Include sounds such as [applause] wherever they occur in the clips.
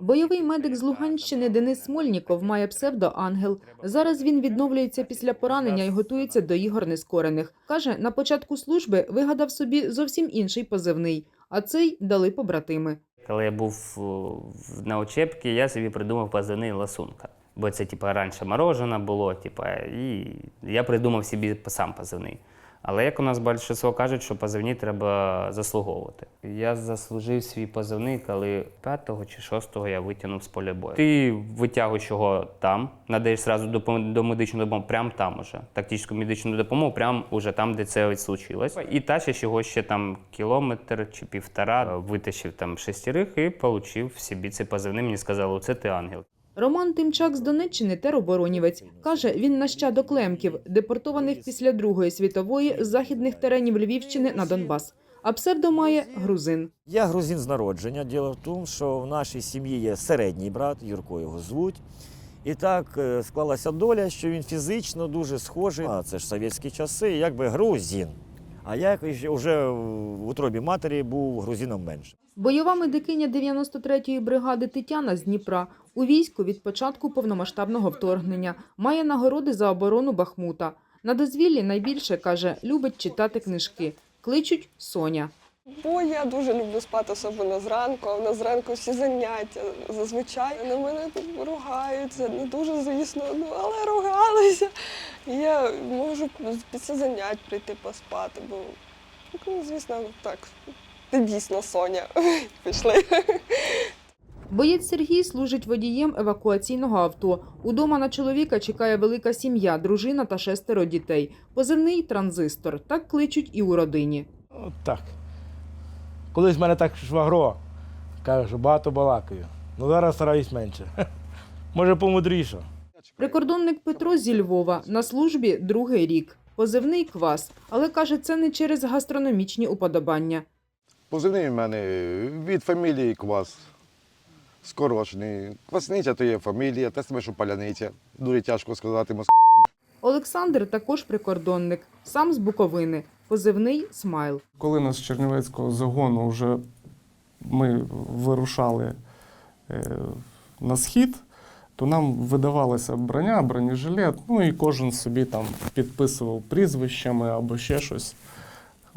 Бойовий медик з Луганщини Денис Смольніков має псевдо Ангел. Зараз він відновлюється після поранення і готується до ігор нескорених. каже, на початку служби вигадав собі зовсім інший позивний, а цей дали побратими. Коли я був на учебці, я собі придумав позивний ласунка. Бо це, типа, раніше морожене було, типа, і я придумав собі сам позивний. Але як у нас більшість кажуть, що позивні треба заслуговувати. Я заслужив свій позивний, коли 5-го чи 6-го я витягнув з поля бою. Ти витягуєш його там, надаєш зразу до медичну допомогу, прямо там уже. Тактичну медичну допомогу, прямо уже там, де це ось. І тащиш його ще там кілометр чи півтора, витащив там шестерих і отримав собі цей позивний. Мені сказали, це ти ангел. Роман Тимчак з Донеччини тероборонівець. Каже, він нащадок лемків, депортованих після Другої світової з західних теренів Львівщини на Донбас. А псевдо має грузин. Я грузин з народження. Діло в тому, що в нашій сім'ї є середній брат, Юрко його звуть. І так е, склалася доля, що він фізично дуже схожий. А це ж совєтські часи, якби грузин. А я вже в утробі матері був грузином менше. Бойова медикиня 93-ї бригади Тетяна з Дніпра у війську від початку повномасштабного вторгнення має нагороди за оборону Бахмута. На дозвіллі найбільше каже, любить читати книжки. Кличуть Соня. Бо я дуже люблю спати, особливо зранку, а в нас зранку всі заняття. Зазвичай на мене тут ругаються, не дуже, звісно, ну але ругалися. І я можу після занять прийти поспати, бо, ну, звісно, так, ти дійсно Соня. [laughs] Пішли. Боєць Сергій служить водієм евакуаційного авто. Удома на чоловіка чекає велика сім'я, дружина та шестеро дітей. Позивний транзистор. Так кличуть і у родині. Так. Колись в мене так швагро каже, що багато балакаю. Ну зараз стараюсь менше. [laughs] Може, помудріше. Прикордонник Петро зі Львова на службі другий рік. Позивний квас, але каже, це не через гастрономічні уподобання. Позивний в мене від фамілії Квас. Скорочений. Квасниця то є фамілія, те саме, що паляниця. Дуже тяжко сказати москва. Олександр також прикордонник, сам з Буковини. Позивний смайл. Коли нас з Чернівецького загону вже ми вирушали е, на схід, то нам видавалося броня, бронежилет, ну і кожен собі там підписував прізвищами або ще щось.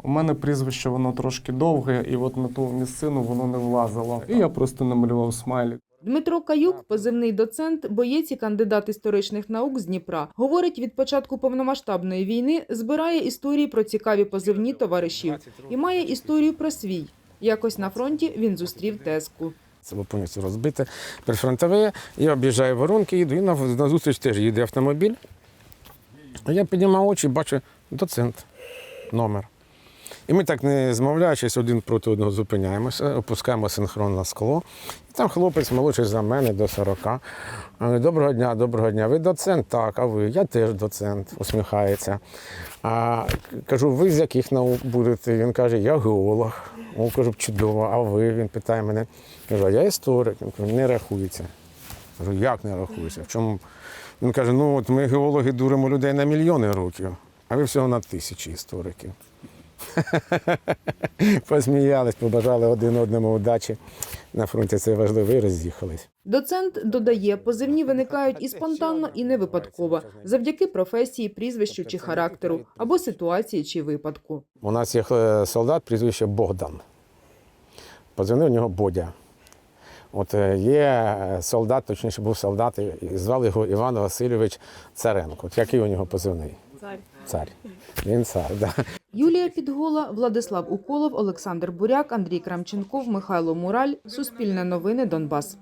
У мене прізвище воно трошки довге, і от на ту місцину воно не влазило. І я просто намалював смайлик. Дмитро Каюк, позивний доцент, боєць і кандидат історичних наук з Дніпра, говорить, від початку повномасштабної війни збирає історії про цікаві позивні товаришів і має історію про свій. Якось на фронті він зустрів тезку. Це було повністю розбите. Прифронтове. Я об'їжджаю воронки, їду, і на, на зустріч теж їде автомобіль. А я піднімав очі бачу доцент, номер. І ми так не змовляючись, один проти одного зупиняємося, опускаємо синхронне скло. І там хлопець молодший за мене до 40. Доброго дня, доброго дня. Ви доцент? Так, а ви? Я теж доцент, усміхається. А кажу, ви з яких наук будете? Він каже, я геолог. О, кажу, чудово, а ви? Він питає мене. Кажу, а я історик. Він каже, не рахується. Кажу, як не рахується? В чому? Він каже, ну от ми геологи дуримо людей на мільйони років, а ви всього на тисячі істориків. [laughs] Посміялись, побажали один одному удачі. На фронті це важливо і роз'їхались. Доцент додає, позивні виникають і спонтанно, і не випадково, завдяки професії, прізвищу чи характеру, або ситуації чи випадку. У нас є е, солдат, прізвище Богдан. Позивний у нього Бодя. От е, є е, солдат, точніше був солдат, і звали його Іван Васильович Царенко. От який у нього позивний? Цар. Цар. Він цар, так. Да. Юлія Підгола, Владислав Уколов, Олександр Буряк, Андрій Крамченков, Михайло Мураль. Суспільне новини Донбас.